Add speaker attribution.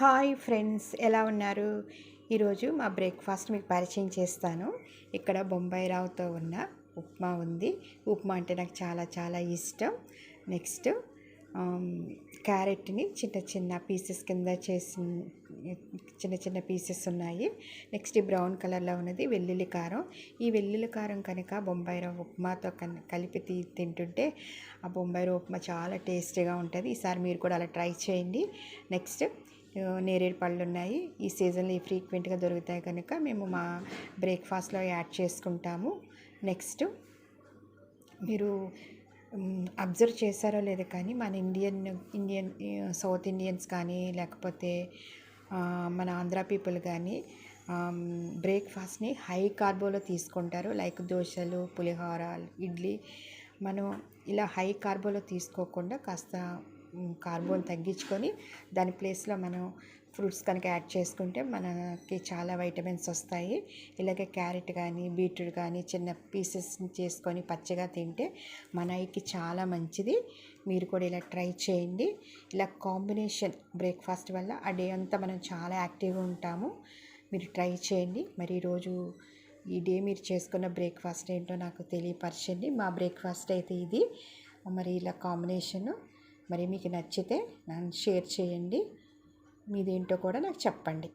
Speaker 1: Hi friends ఎలా ఉన్నారు? ఈరోజు మా బ్రేక్ఫాస్ట్ మీకు పరిచయం చేస్తాను. ఇక్కడ బొంబాయి రావుతో ఉన్న ఉప్మా ఉంది. ఉప్మా అంటే నాకు చాలా చాలా ఇష్టం. నెక్స్ట్ క్యారెట్ని చిన్న చిన్న పీసెస్ కింద చేసి చిన్న చిన్న పీసెస్ ఉన్నాయి. నెక్స్ట్ బ్రౌన్ కలర్లో ఉన్నది వెల్లుల్లి కారం. ఈ వెల్లుల్లి కారం కనుక బొంబాయి రవ్వ ఉప్మాతో కన్ కలిపి తీ తింటుంటే ఆ బొంబాయి రవ్వ ఉప్మా చాలా టేస్టీగా ఉంటుంది. ఈసారి మీరు కూడా అలా ట్రై చేయండి. నెక్స్ట్ నేరేడు పళ్ళు ఉన్నాయి. ఈ సీజన్లో ఫ్రీక్వెంట్గా దొరుకుతాయి కనుక మేము మా బ్రేక్ఫాస్ట్లో యాడ్ చేసుకుంటాము. నెక్స్ట్ మీరు అబ్జర్వ్ చేశారో లేదో కానీ మన ఇండియన్ ఇండియన్ సౌత్ ఇండియన్స్ కానీ లేకపోతే మన ఆంధ్ర పీపుల్ కానీ బ్రేక్ఫాస్ట్ని హై కార్బోలో తీసుకుంటారు. లైక్ దోశలు పులిహోర ఇడ్లీ. మనం ఇలా హై కార్బోలో తీసుకోకుండా కాస్త కార్బోన్ తగ్గించుకొని దాని ప్లేస్లో మనం ఫ్రూట్స్ కనుక యాడ్ చేసుకుంటే మనకి చాలా వైటమిన్స్ వస్తాయి. ఇలాగే క్యారెట్ కానీ బీట్రూట్ కానీ చిన్న పీసెస్ చేసుకొని పచ్చగా తింటే మన ఐకి చాలా మంచిది. మీరు కూడా ఇలా ట్రై చేయండి. ఇలా కాంబినేషన్ బ్రేక్ఫాస్ట్ వల్ల ఆ డే అంతా మనం చాలా యాక్టివ్గా ఉంటాము. మీరు ట్రై చేయండి. మరి ఈరోజు ఈ డే మీరు చేసుకున్న బ్రేక్ఫాస్ట్ ఏంటో నాకు తెలియపరచండి. మా బ్రేక్ఫాస్ట్ అయితే ఇది. మరి ఇలా కాంబినేషను మరి మీకు నచ్చితే నన్ను షేర్ చేయండి. మీదేంటో కూడా నాకు చెప్పండి.